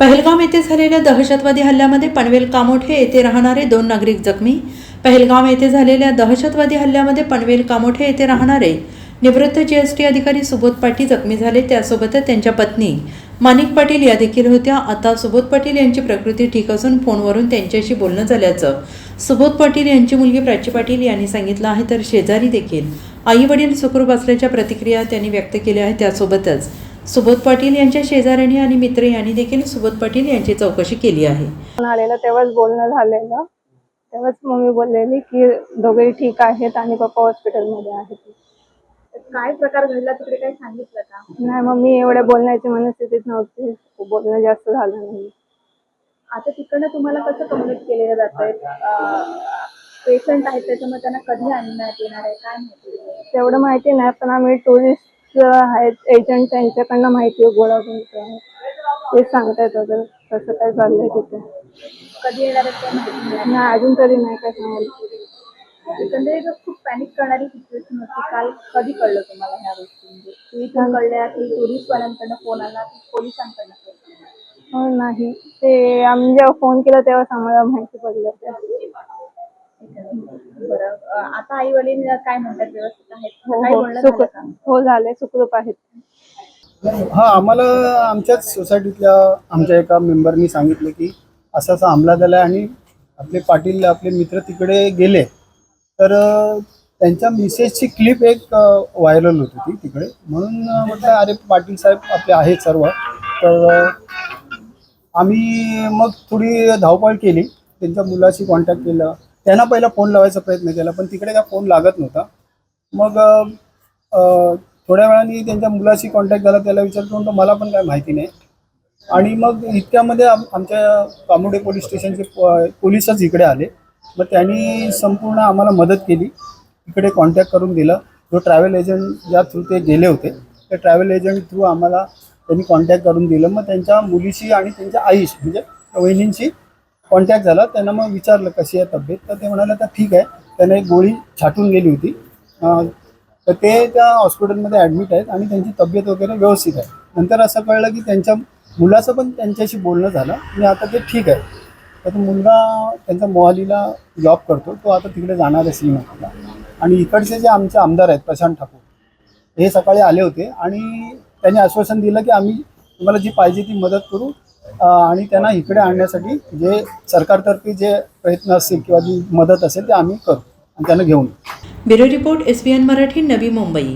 पहलगाम येथे झालेल्या दहशतवादी हल्ल्यामध्ये पनवेल कामोठे येथे राहणारे दोन नागरिक जखमी. पहलगाम येथे झालेल्या दहशतवादी हल्ल्यामध्ये पनवेल कामोठे येथे राहणारे निवृत्त जीएसटी अधिकारी सुबोध पाटील जखमी झाले. त्यासोबतच त्यांच्या पत्नी माणिक पाटील या देखील होत्या. आता सुबोध पाटील यांची प्रकृती ठीक असून फोनवरून त्यांच्याशी बोलणं झाल्याचं सुबोध पाटील यांची मुलगी प्राची पाटील यांनी सांगितलं आहे. तर शेजारी देखील आई वडील सुखरूप असल्याच्या प्रतिक्रिया त्यांनी व्यक्त केल्या आहेत. त्यासोबतच सुबोध पाटील यांच्या शेजाऱ्यांनी आणि मित्र यांनी देखील सुबोध पाटील यांची चौकशी केली आहे. फोन आलेला तेव्हाच बोलणं झालेलं. तेव्हाच मम्मी बोललेली की दोघेही ठीक आहेत आणि पप्पा हॉस्पिटलमध्ये आहेत. काय प्रकार घडला तिकडे काही सांगितलं का? नाही मम्मी एवढ्या बोलण्याची मनस्थितीत नव्हती. बोलणं जास्त झालं नाही. आता तिकडनं तुम्हाला कसं कम्युनिकेट केलेलं जात आहे पेशंट आहेत त्याच्यामुळे त्यांना कधी आणण्यात येणार आहे? काय माहिती? तेवढं माहिती नाही पण आम्ही टुरिस्ट आहेत एजंट त्यांच्याकडनं माहिती गोळा करतो आहे ते सांगतायत वगैरे कसं काय चाललंय तिथे. कधी येणार आहेत काय माहिती नाही नाही अजून तरी नाही काय सांगायला. एकंदरीत खूप पॅनिक करणारी सिच्युएशन होती. काल कधी कळलं तुम्हाला ह्या गोष्टी? म्हणजे तुम्ही कळल्या की टुरिस्ट वाल्यांकडनं फोन आला की पोलिसांकडनं? हो नाही. ते आम्ही जेव्हा फोन केला तेव्हाच आम्हाला माहिती पडलं. ते बरं अं, आता आई वडील काय म्हणतात व्यवस्थित आहेत? हो काही हो बोलणं सुख झालं का? हो झाले. सुखरूप आहेत. हा आम्हाला आमच्याच सोसायटीतल्या आमच्या एका मेंबरनी सांगितलं की असा असा हमला झाला आहे आणि आपले पाटील आपले मित्र तिकडे गेले. तर अ, त्यांच्या मिसेसची क्लिप एक व्हायरल होत होती तिकडे. म्हणून अ, म्हटलं अरे पाटील साहेब आपले आहेत सर्व. तर अ, आम्ही मग थोडी धावपळ केली. त्यांच्या मुलाशी कॉन्टॅक्ट केलं. त्यांना पहिला फोन लावायचा प्रयत्न केला पण तिकडे काय फोन लागत नव्हता. मग थोड्या वेळाने त्यांच्या मुलाशी कॉन्टॅक्ट झाला त्याला विचारतो म्हणतो मला पण काय माहिती नाही. आणि मग इतक्यामध्ये आम आमच्या कामोडे पोलीस स्टेशनचे प- पोलीसच इकडे आले. मग त्यांनी संपूर्ण आम्हाला मदत केली. इकडे कॉन्टॅक्ट करून दिलं. जो ट्रॅव्हल एजंट ज्या थ्रू ते गेले होते त्या ट्रॅव्हल एजंट थ्रू आम्हाला त्यांनी कॉन्टॅक्ट करून दिलं. मग त्यांच्या मुलीशी आणि त्यांच्या आईशी म्हणजे वहिनींशी कॉन्टॅक्ट झाला त्यांना मग विचारलं कशी आहे तब्येत तर ते म्हणाले तर ठीक आहे. त्यांना एक गोळी छाटून गेली होती. तर ते त्या हॉस्पिटलमध्ये ॲडमिट आहेत आणि त्यांची तब्येत वगैरे व्यवस्थित आहे. नंतर असं कळलं की त्यांच्या मुलाचं पण त्यांच्याशी बोलणं झालं. आणि आता ते ठीक आहे. तर तो मुलगा त्यांचा मोहालीला जॉब करतो. तो आता तिकडे जाणार आहे श्रीनगरला आणि इकडचे जे आमचे आमदार आहेत प्रशांत ठाकूर हे सकाळी आले होते आणि त्यांनी आश्वासन दिलं की आम्ही तुम्हाला जी पाहिजे ती मदत करू. आणि त्यांना इकडे आणण्यासाठी जे सरकारतर्फे जे प्रयत्न असतील किंवा जी मदत असेल ते आम्ही करू आणि त्यांना घेऊन bureau report S B N Marathi Navi Mumbai.